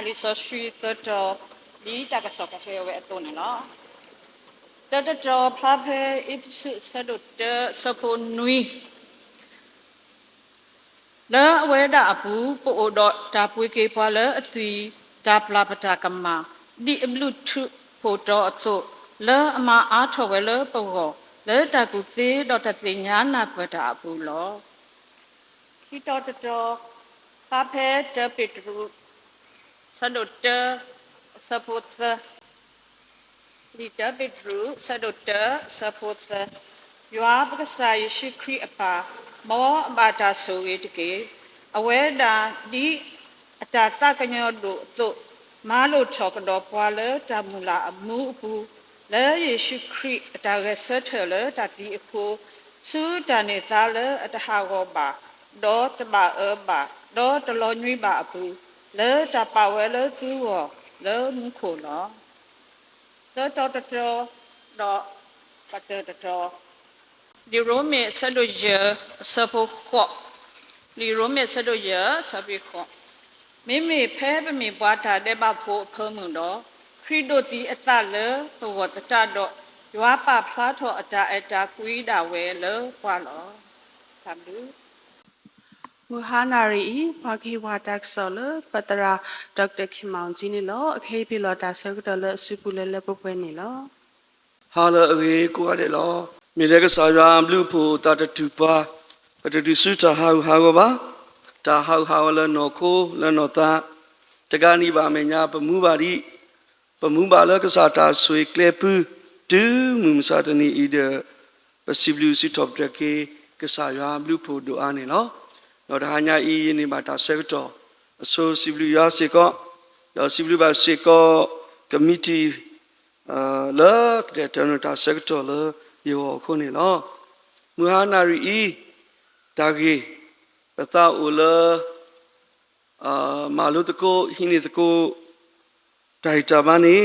ဒုကနာလီဆိုရှိသတော်ဒီတကဆောကဖေဝဲအတုန်နော်တတတော်ဖာဖေအစ်ဆဒတ်စပွန်နွီလာအဝဲတာအပူပို့တော့ဒါပွေးကေပွားလအစီဒါပလာပတာကမ္မာဒီအဘလူထုဖို့တော့အစို့လာအမအားထော်ဝဲလပုံကောလဲတကူစေတော့တသိညာနာကွတာအပူလောခိတော်တတော်ဖာဖဲတပိတရု ဆဒုတစပုတ်စဒီတပိတရုဆဒုတစပုတ်စယောပကစာယရှိခရိအပါမောအဘာတာဆိုရတကေအဝဲတာဒီအတာသကညောတို့သို့မာ လို့ချောကတော်ပွားလေတမူလာအမှုအပူလဲယေရှုခရစ်အတာရဆတ်လေတတိအခုစုတန်နေသားလေအတဟာကောပါဒေါ်တပါအပါဒေါ်တလောညွိပါအပူလဲတပါဝဲလဲကျူဝလဲမှုခိုလောသောတတတော်တော့ပတ်တတတော်ဒီရိုမေဆဒိုရစပုခောဒီရိုမေဆဒိုရစပိခောမိမိဖဲပမိပွားတာတဲ့ဘဖို့ဖုံးမှုတော့ခရစ်တို့ကြီးအစလဲဘောစတတော့ရွာပါဖလားထောအတာအတာကွီးတာဝဲလဲပွားလောသံလူ Muhanari Bhagi Wadak Solo Patra Dr. Kimang Jini Lo Akhe Pilo Da Sakdala Supule Le Pwe Ni Lo ဟာလအဝေကိုရတယ်လောမြေလေကစားရမ်ဘလူးဖို့တာတတူပါပတတူစုတာဟာဟာကပါတာဟာဟာလနော်ကိုလနော်တာတကနိပါမညာပမှုပါရီပမှုပါလကစားတာဆွေကလေပူတူမူမစာတနီဤဒပစီဘလူစီတော့တကေကစားရမ်ဘလူးဖို့ဒူအာနေလော တော့ဒါညာဤယနေမှာတာဆက်တော့အဆိုစီဘလူရစေကောတော့စီဘလူပါစေကောကမတီအာလက်တဲ့တနတာဆက်တော့လယောခုနေလောမူဟာနာရီဤဒါကြီးပတာဥလအာမာလုတကိုဟိနေတကိုဒိုက်တာဘာနေ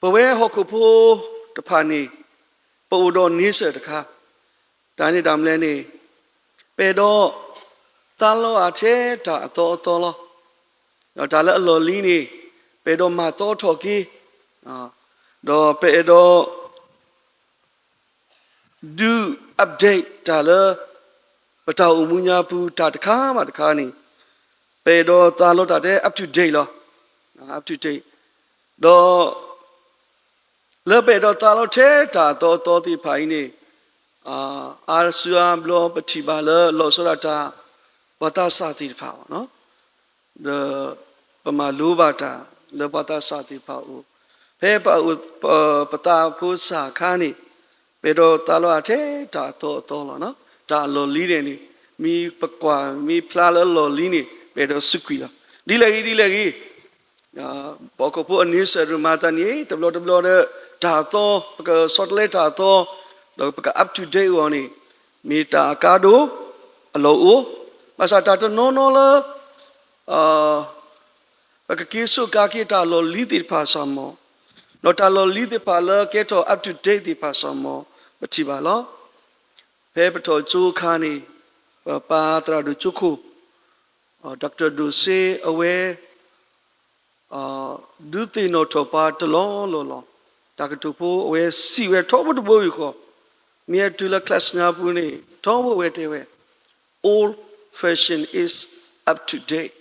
ပဝဲဟခုဖိုတဖာနေပိုတော်နေစတခါဒါနေတမ်လဲနေ ပေတော့တန်လောအထဲတာအတော်အတော်လောတော့ဒါလည်းအလော်လီနေပေတော့မတော်ထော်ကီအာတော့ပေတော့ do update ဒါလည်းပတောက်မှုညာပူတာတခါမှတခါနေပေတော့တာလို့တာတဲ့ up to date လော up to date တော့လေပေတော့တာလို့ထဲတာတော့တော်ဒီဖိုင်နေ အာအာဆူအမ်ဘလောပတိပါလလောဆရတာဝတာစာတိဖာနော် the ပမာလိုဘာတာလေပတာစာတိဖာဦးဖဲပါဦးပတာဖို့စာခါနေပေတော့တာလောအထဲတာတော့တော့လောနော်ဒါလောလီတယ်နေမီပကွာမီဖလာလောလီနေပေတော့စုကွီလာဒီလေဒီလေကြီးအာဘောကဖို့အနည်းစရမတာနေတဘလတဘလတဲ့ဒါတော့ပကဆော့လက်တာတော့တော့ပက up to date ဝနေမီတာကာဒိုအလောအိုမဆာတာတနိုနိုလာအာ ပကကိဆုကာကိတာလောလီတိဖာဆာမောနော်တာလောလီတိဖာလာကေတော့ up to date တိဖာဆာမောပတိပါလောဖဲပတော်ဂျိုခါနေပါတရာဒုချုခုဒေါက်တာဒူဆေအဝဲအာဒုတိနောထောပါတလောလောလောတာကတူဖိုးအဝဲစီဝဲထောဘတ်ဘိုး ယူခေါ်မြတ်တူလကလတ်နာပူနေထောဘဝဲတဲဝဲ all fashion is up to date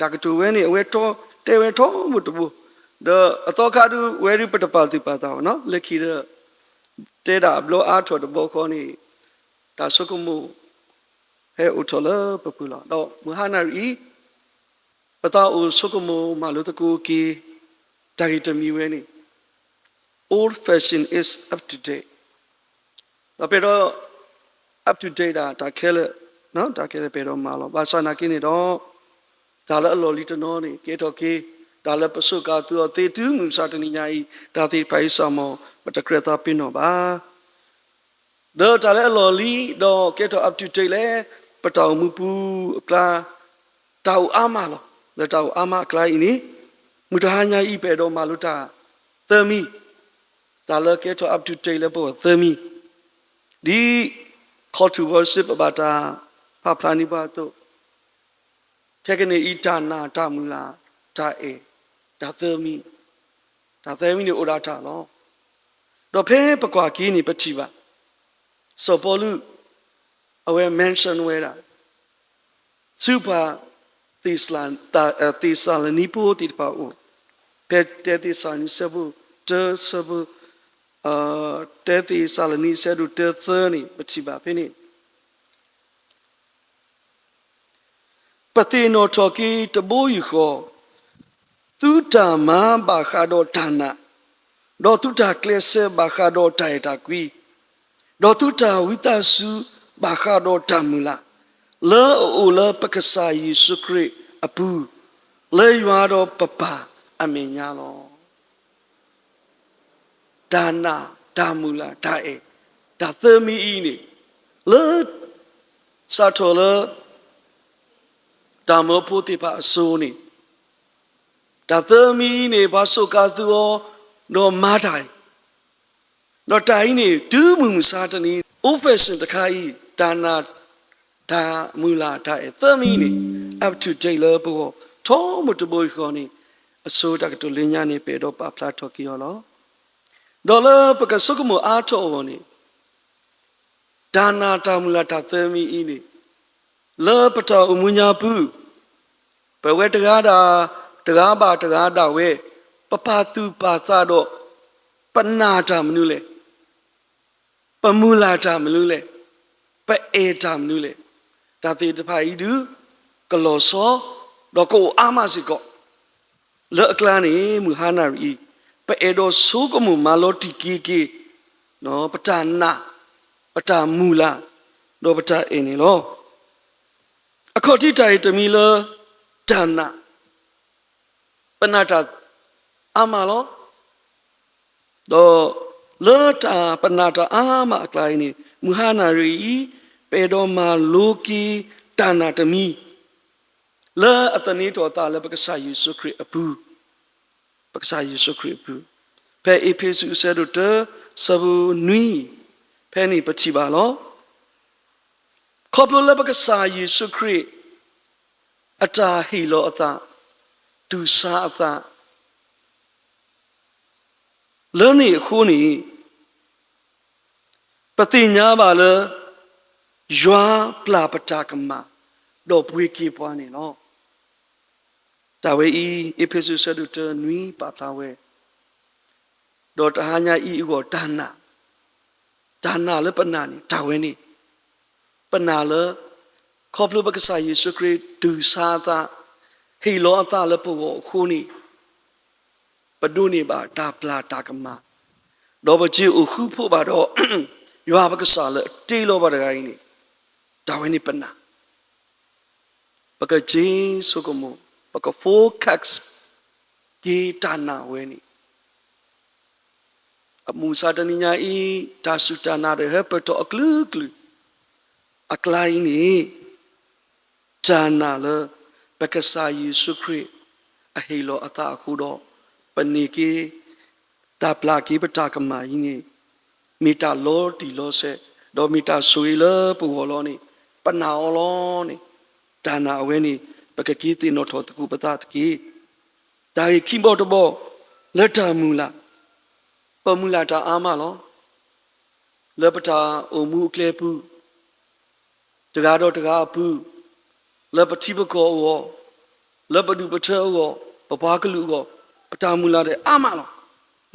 တာကတူဝဲနေအဝဲထောတဲဝဲထောဘတ်ဘိုး the အတော့ခါဒူဝဲရီပတပါတိပါတာနော်လက်ခီတဲ့တဲတာဘလောအားထော်တဲ့ဘောခေါ်နေတာဆုကမှုဟဲဥထော်လပပူလာတော့မဟာနာရီပတာဥဆုကမှုမလို့တကူကီတာဂီတမီဝဲနေ old fashion is up to date တော့ပေတော့ up to date တာဒါခဲလေနော်ဒါခဲလေပေတော့မလို့ဘာသာနာကိနေတော့ဒါလည်းအလော်လီတနောနေကေတော့ကေဒါလည်းပစုကသူတော့တေတူးမှုစာတနိညာဤဒါတိပိုင်ဆောင်မမတကရတာပြနော်ပါတော့ဒါလည်းအလော်လီတော့ကေတော့ up to date လေပတောင်မှုပူအကလာတောက်အာမလောလက်တောက်အာမကလိုက်နီမူတဟာညာဤပေတော့မလို့တာသမီဒါလည်းကေတော့ up to date လေပေါ့သမီ ဒီ call to worship ဘာတာဖဖလာနိပါတော့ထဲကနေဤတာနာတာမူလာတာအေဒါသမီဒါသမီနေဩဒါတာလောတော့ဖဲပကွာကီးနေပတိပါဆိုပေါ်လူအဝဲ mention ဝဲတာ super တိစလန်တာတိဆာလနီပိုတိပါဦးပက်တေတိဆာနီဆဘူတေဆဘူ အာတေတိဆာလနီဆဒူတေသနီပတိပါဖိနေပတိနောထောကီတဘိုးယူခောသူတာမဘာခါဒေါဌာနာဒေါသူတာကလဆေဘာခါဒေါတိုင်တာကွီဒေါသူတာဝိတဆုဘာခါဒေါတမူလာလေအိုလပက္ကစာယေရှုခရစ်အပူလေရွာတော့ပပအမင်ညာလော ဒါနာဒါမူလာဒါအေဒါသမီအီနေလေစာထောလဒါမဖို့တိပါအစိုးနေဒါသမီနေဘာစုကသူရောတော့မာတိုင်တော့တိုင်နေဒူးမှုမစားတနီ office တခါကြီးဒါနာဒါမူလာဒါအသမီးနေ up to date လောဘောထောမတဘိုခေါနေအစိုးတကတလင်းညာနေပေတော့ပါဖလာထော်ကီရောလော ဒေါ်လာပကဆုကမအားထောဝနေဒါနာတာမူလာဒါသမီးဤနေလောပတောအမူညာပူဘဝတကားတာတကားပါတကားတာဝဲပပသူပါသတော့ပနာတာမနုလေပမူလာတာမနုလေပအေတာမနုလေဒါတေတဖာဤဒုကလောစောတော့ကိုအာမစီကောလောကလန်နေမူဟာနာရီ ပဲအေတော့ဆိုးကမှုမာလောတီကီကီနော်ပတနာပတမူလာတော့ပတအင်းနေလောအခေါ်တိတိုင်တမီလဒါနာပနာတာအာမလောတော့လောတာပနာတာအာမအကလိုင်းနေမူဟာနာရီပေတော်မှာလောကီတာနာတမီလာအတနီတော်တာလည်းပက္ကဆာယေရှုခရစ်အ ပူပက္ကဆာယေရှုခရစ်အပူဖဲအေဖေစုဆဲတို့တစဘူနွီဖဲနေပတိပါလောခေါပလိုလည်းပက္ကဆာယေရှုခရစ်အတာဟီလောအတာဒူစာအတာလောနေခုနေပတိညာပါလားယွာပလာပတာကမတော့ပွေးကေပွားနေနော် ဒါဝေဤအဖေဆုဆဒုတနွီပါပလာဝဲတော့တဟာညာဤဥကောဒါနာဒါနာလပနာနေဒါဝဲနေပနာလခေါပလဘကဆာယေရှုခရစ်ဒူစာတာဟီလောအတာလပုကိုခုနေပဒုနေပါဒါပလာတာကမတော့ပချီအခုဖို့ပါတော့ယွာဘကဆာလတေလောပါတကိုင်းနေဒါဝိနိပနာပကဂျေဆုကမ ပကဖိုကက်စ်ဂေတာနာဝဲနိအမူစာတနိညာဤဒါစုတနာရဟပတောအကလူကလူအကလိုင်းနိဂျာနာလပကဆာယေရှုခရစ်အဟေလောအတာအခုတော့ ပနေကေတာပလာကေပတာကမာယိနိမီတာလောတီလောဆက်ဒေါ်မီတာဆွေလပူဟောလောနိပနာအောလောနေဒါနာအဝဲနေပကကီတင်တော့တကူပတာတကီဒါရီခိမောတဘောလက်တာမူလာပမူလာတာအာမလောလက်ပတာအုံမူကလေပူတကားတော့တကားပူလက်ပတိပကောဝလက်ပဒုပချေဝပပားကလူကောပတာမူလာတဲ့အာမလော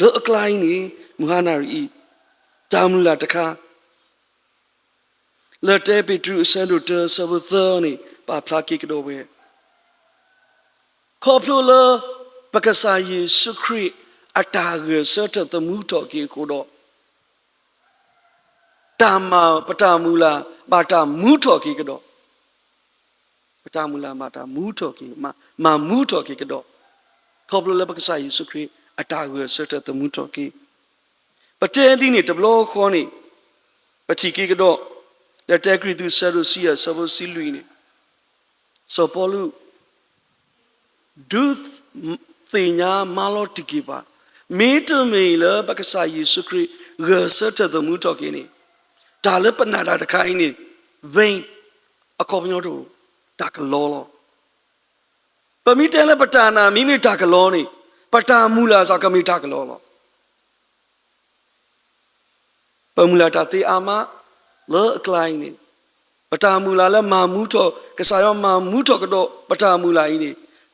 လောအကလိုင်းနေမူဟာနာရီတာမူလာတခါလက်တဲပီထရုဆန်ဒိုတဆဘသောနီပါဖလာကိကဒိုဝဲ ခေါပလိုလာပကဆာယေရှုခရစ်အတာဂေဆတ်တမှုတော်ကေကိုတော့တာမပတာမူလာပါတာမူတော်ကေကတော့ပတာမူလာမာတာမူတော်ကေမမမူတော်ကေကတော့ခေါပလိုလာပကဆာယေရှုခရစ်အတာဂေဆတ်တမှုတော်ကေပတဲဒီနေတဘလောခေါနေပတိကေကတော့လက်တက်ကရီသူဆရစီယဆဘစီလူနေဆိုပေါ်လူ ဒုသညာမာလောတိကိပါမေတ္တမေလပက္ကဆာယေရှုခရစ်ဂဆတ်တမှုတော်ကင်းနေဒါလည်းပနာတာတခိုင်းနေဝိန်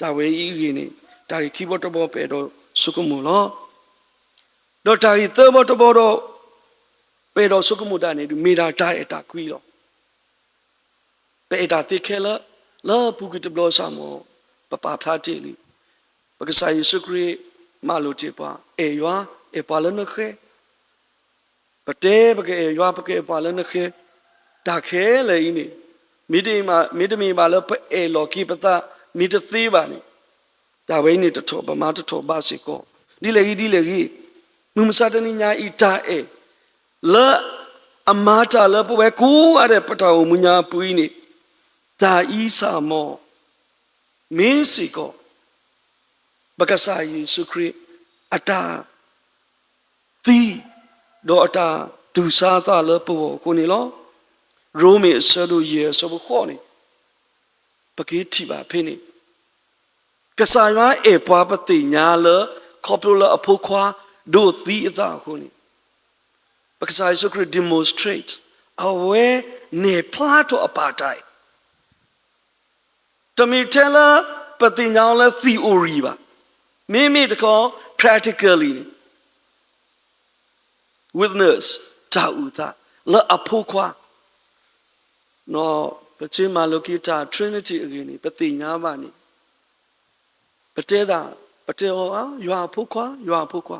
တီကေဒေါ်ပကဒုပဒုတေတော့ထောကေလို့တကူပသာအကေပူပွဲတော့တာမူလာအမှုလပကဆာယေရှုခရစ်ပကဆာယေရှုခရစ်တာကဆွတ်တော်တမူထောကေကိုပတာမူလာဤ မာတာမမူထောကေပါလီဒါဝဲဤကြီးနေဒါကြီးခီးဘော့တဘောပဲတော့စုကမူလောတော့တာရီသဘောတဘောတော့ပေတော်စုကမှုတာနေဒူမေတာတာအတာခွီတော့ပေတာတိခဲလာလာပုကတဘလောဆာမောပပဖလာတီလီပကစားယေရှုခရစ်မလိုချေပါအေယွာအေပါလနခဲပတေပကေယွာပကေပါလနခဲတာခဲလေဤနေမိတိမမိတမီပါလပအေလောကိပတာမိတသေးပါနေဒါဝိနေတထောပမာတထောပါစီကိုဒီလေကြီးဒီလေကြီး mu musatani nya ita e la amata la po we ku are pata o munya pui ni da isa mo min si ko bakasa yesu christ ata ti do ata du sa ta la po ko ni lo rome so do ye so bo ko ni ပကေးထီပါဖိနေကစားရွာအေပွားပတိညာလခေါပလိုလအဖို့ခွာဒိုသီအသာခုန်ပကစားယေရှုခရစ် demonstrate အဝဲနေဖလာတော့အပါတိုင်းတမီတဲလာပတိညာလဲ theory ပါမိမိတကော practically နေ witness တာဥတာလအဖို့ခွာနော် ပချေမာလောကိတာ trinity again ပတိညာပါနေပတဲတာပတဲဟောရွာဖို့ခွာရွာဖို့ခွာ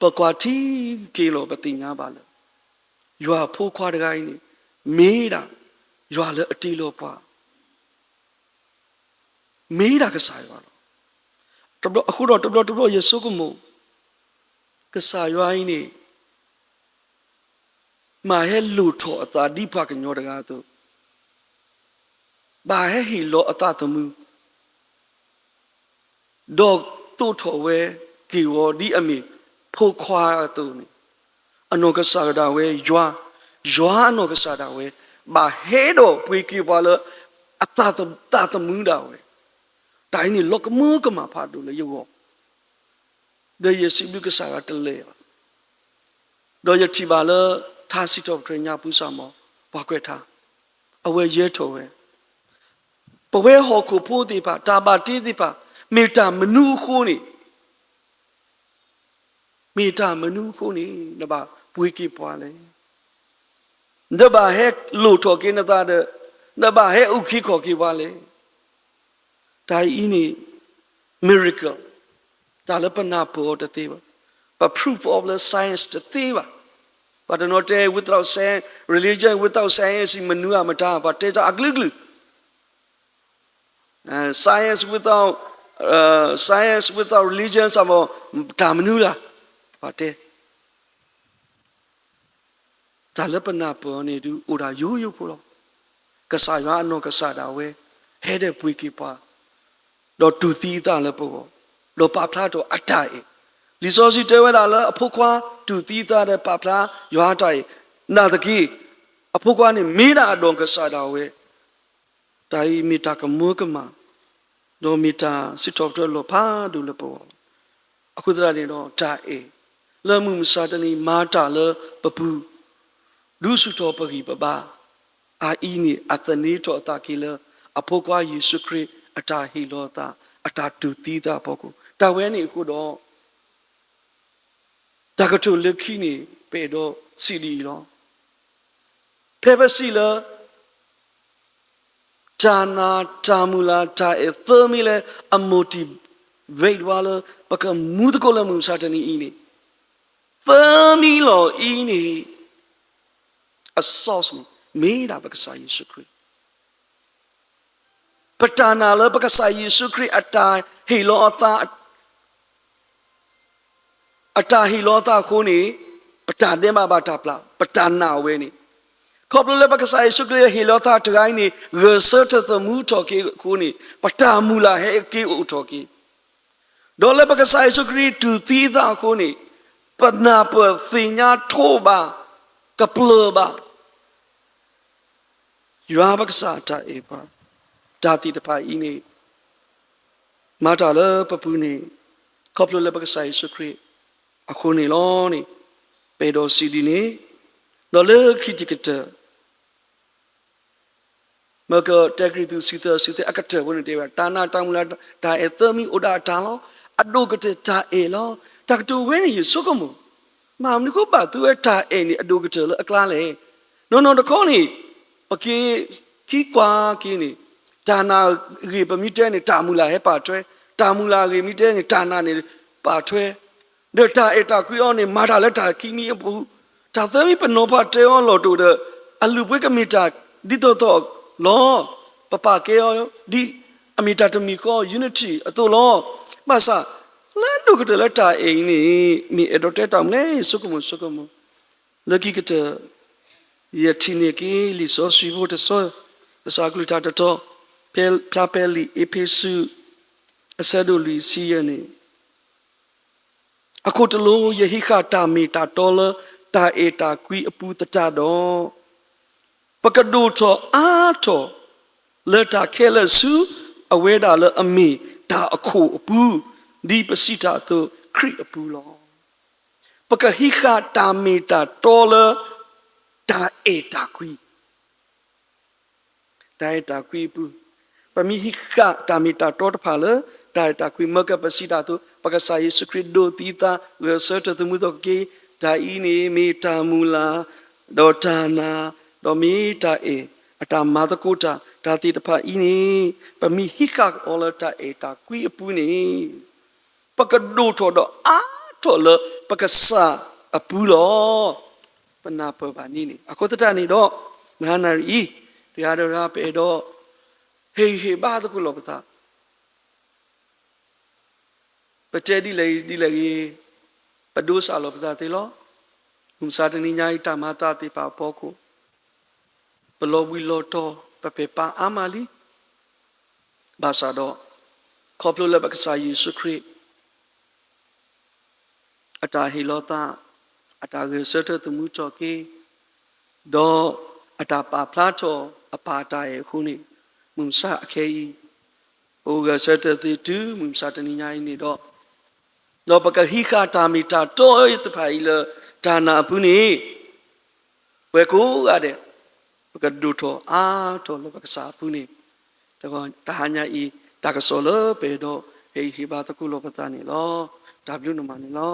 ပကွာတီကေလောပတိညာပါလေရွာဖို့ခွာတကိုင်းနေမေးတာရွာလေအတီလောပွားမေးတာကစားရွာတော့တဘအခုတော့တဘတဘယေဆုကမကစားရွာင်းနေ မာဟဲလူထောအတာဒီဖကညောတကားတော့ဘာဟဲဟီလောအတာတမှုဒေါတုထောဝဲကီဝဒီအမီဖိုခွာတူနီအနောကဆာဒဝဲယွာယွာအနောကဆာဒဝဲဘာဟဲတော့ပွေကီပါလအ တာတတာတမှုတာဝဲတိုင်းနီလောကမကမဖာတူလေယောဒေယစီဘုကဆာကတလေဒေယတီပါလသာစီတော့ထညာပူစာမောဘာကွက်ထားအဝဲရဲထော်ဝဲပဝဲဟောခုဖိုးဒီပါတာပါတီးဒီပါမေတ္တာမနုခိုးနေမေတ္တာမနုခိုးနေနဘာပွေးကိပွားလေနဘာဟဲလို့ထော်ကိနတာတဲ့နဘာဟဲဥခိခေါ်ကိပွားလေဒါဤနေ miracle ဒါလည်းပနာပေါ်တဲ့သေးပါ but proof of the science တဲ့သေးပါ but not without saying religion without science မနူအမတာပါတဲ့ကြအကလုကလု uh, science without uh, science without religion စမောဒါမနူလားပါတယ်ဒါလည်းပနာပေါ်နေသူအိုဒါရိုးရိုးဖို့တော့ကစားရအနောကစားတာဝဲဟဲတဲ့ပွေးကိပါတော့တူသီးတာလည်းပေါ့တော့ပါဖလားတော့အတိုင် လီစောစီတဲဝဲတာလည်းအဖို့ခွာတူသီးတာတဲ့ပါဖလားရွာတိုင်နာတကီအဖို့ခွာနေမေးတာအတော်ကစားတာဝဲတိုင်မီတာကမောကမာဒိုမီတာစစ်တော့တော့လို့ဖာဒူလည်းပေါ့အခုတရနေတော့ဒါအေလမှုမစာတနီမာတာလပပူလူစုတော်ပဂီပပါအာအီနီအတနီတော်တာကီလအဖို့ကွာယေရှုခရစ်အတာဟီလောတာအတာတူတီတာပေါ့ကိုတဝဲနေအခုတော့ တကတူလက်ခီနေပေတော့စီဒီလောဖေပစီလာတာနာတာမူလာတာအသမီလေအမိုတီဝိတ်ဝါလပကမူဒကိုလမှုစာတနီအီနေသမီလောအီနေအဆော့စ်မေးတာပကစာယေရှုခရစ်ပတနာလပကဆာယေရှုခရစ်အတာဟေလော အတာအတာဟေလောတာခုနေပတတဲ့မှာဘာတာပလာပတနာဝဲနေခေါပလလပကဆာယေရှုခရစ်ဟေလောတာတကိုင်းနေရဆတ်တမူတော်ကေခုနေပတာမူလာဟဲကေဥတော်ကေဒေါ်လပကဆာယေရှုခရစ်တူသီသာခုနေပနာပသင်ညာထိုးပါကပလဘာယွာဘကစာတာအေပါဒါတိတဖာဤနေမာတာလပပူနေကောပလလဘကစာယေရှုခရစ် အခုနေလောနေပေတော်စီဒီနေနော်လေခိတိကတမကတက်ဂရီသူစီတစီတအကတဝင်တေဝတာနာတောင်းလာဒါအသမီဥဒါတာလောအဒုကတတာအေလောတကတူဝင်းယေဆုကမမာမနိကိုပါသူအတာအေနေအဒုကတလအကလာလေနော်နော်တခေါနေ okay qui qua qui ni dana ri pa mi te ni ta mu la he pa twe ta mu la ri mi te ni ta na ni pa twe de ta e ta kwi on ni ma da le ta ki mi bu ta the mi pa no pa te on lo to de a lu pwe ka mi ta di to to lo pa pa ke yo di a mi ta to mi ko unity a to lo ma sa la du ka de le ta e ni mi e do te ta mu le su ko mu su ko mu le ki ka te ယတိနေကီလီဆိုဆွေဖို့တဆောသစာကလူတာတတော်ဖဲဖလာပဲလီ အဖေစုအစဒိုလီစီယနေအခုတလို့ယဟိခတာမီတာတော်လတာအေတာကွီအပူတတတော်ပကဒိုထောအာထောလက်တာခဲလဆူအဝဲတာလအမီဒါအခုအပူဒီပစီတာတို့ခရစ်အပူလောပကဟိခတာမီတာတော်လ ta e ta qui ta e ta qui pu pa mi hi kha ta mi ta to ta pha le ta e ta qui ma ka pa si ta tu pa ka sa yesu christ do ti ta we so ta tu mu do ke ta i ni mi ta mu la do ta na do mi ta e ata ma ta ko ta ta ti ta pha i ni pa mi hi kha o la ta e ta qui pu ni pa ka do to do a to le pa ka sa a pu lo ပနာပပါနီနီအခုတတနေတော့မဟာနာရီတရားတော်ရာပေတော့ဟေဟေဘာတကုလောပတာ ပတဲဒီလေဒီလေပဒုစာလောပတာတေလောဟุมစာတနိညာဤတမတာတေပါပေါကိုဘလောဝီလောတော့ပပေပါအာမလီဘာသာတော့ခေါပလိုလဘကစာယေရှုခရစ်အတာဟီလောတာ ata ge seta tumu cho ke do ata pa phla cho apa ta ye khu ni mum sa akhe yi o ge seta ti tu mum sa tani nya yi ni do do pa ka hi kha ta mi ta to yi ta phai le da na pu ni we ko ga de pa ka du tho a to lo pa ka sa pu ni da ko ta nya yi ta ka so lo pe do hei hi ba ta ku lo pa ta ni lo w no ma ni lo